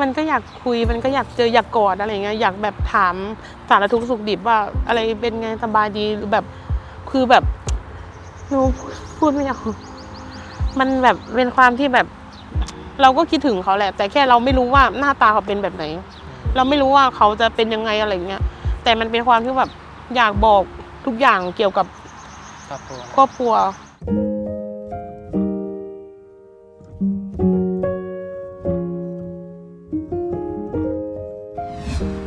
มันก็อยากคุยมันก็อยากเจออยากกอดอะไรเงี้ยอยากแบบถามสารทุกข์สุขดิบว่า อะไรเป็นไงสบายดีหรือแบบคือแบบหนูพูดไม่ออกมันแบบเป็นความที่แบบ เราก็คิดถึงเขาแหละ แต่แค่เราไม่รู้ว่าหน้าตาเขาเป็นแบบไหน เราไม่รู้ว่าเขาจะเป็นยังไงอะไรเงี้ยแต่มันเป็นความที่แบบอยากบอกทุกอย่างเกี่ยวกับครอบครัว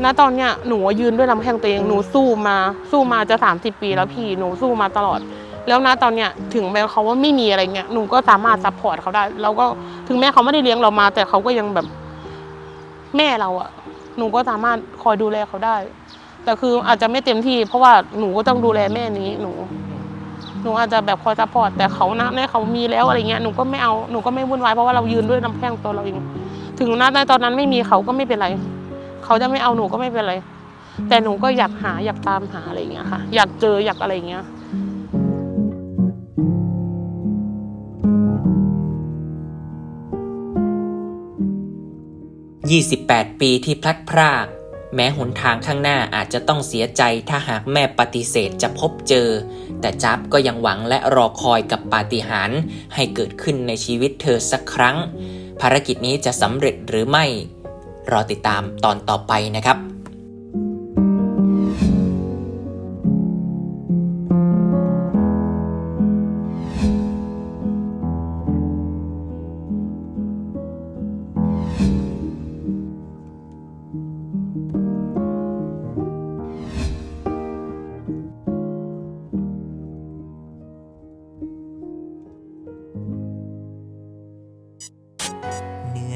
ณตอนเนี้ยหนูยืนด้วยลำแข้งตัวเองหนูสู้มาสู้มาจะสามสิบปีแล้วพี่หนูสู้มาตลอด แล้วณตอนเนี้ยถึงแม้เขาว่าไม่มีอะไรเงี้ยหนูก็สามารถซัพพอร์ตเขาได้แล้วก็ถึงแม้เขาไม่ได้เลี้ยงเรามา แต่เขาก็ยังแบบแม่เราอะหนูก็สามารถคอยดูแลเขาได้ แต่คืออาจจะไม่เต็มที่ เพราะว่าหนูก็ต้องดูแลแม่นี้หนู หนูอาจจะแบบคอยซัพพอร์ตแต่เขานะในเขามีแล้วอะไรเงี้ยหนูก็ไม่เอาหนูก็ไม่วุ่นวายเพราะว่าเรายืนด้วยลำแข้งตัวเราเอง ถึงณในตอนนั้นไม่มีเขาก็ไม่เป็นไร เขาจะไม่เอาหนูก็ไม่เป็นไร แต่หนูก็อยากหาอยากตามหาอะไรอย่างเงี้ยค่ะ อยากเจออยากอะไรอย่างเงี้ย28 ปีที่พลัดพราก แม้หนทางข้างหน้าอาจจะต้องเสียใจถ้าหากแม่ปฏิเสธจะพบเจอ แต่จับก็ยังหวังและรอคอยกับปาฏิหาริย์ให้เกิดขึ้นในชีวิตเธอสักครั้ง ภารกิจนี้จะสำเร็จหรือไม่ รอติดตามตอนต่อไปนะครับ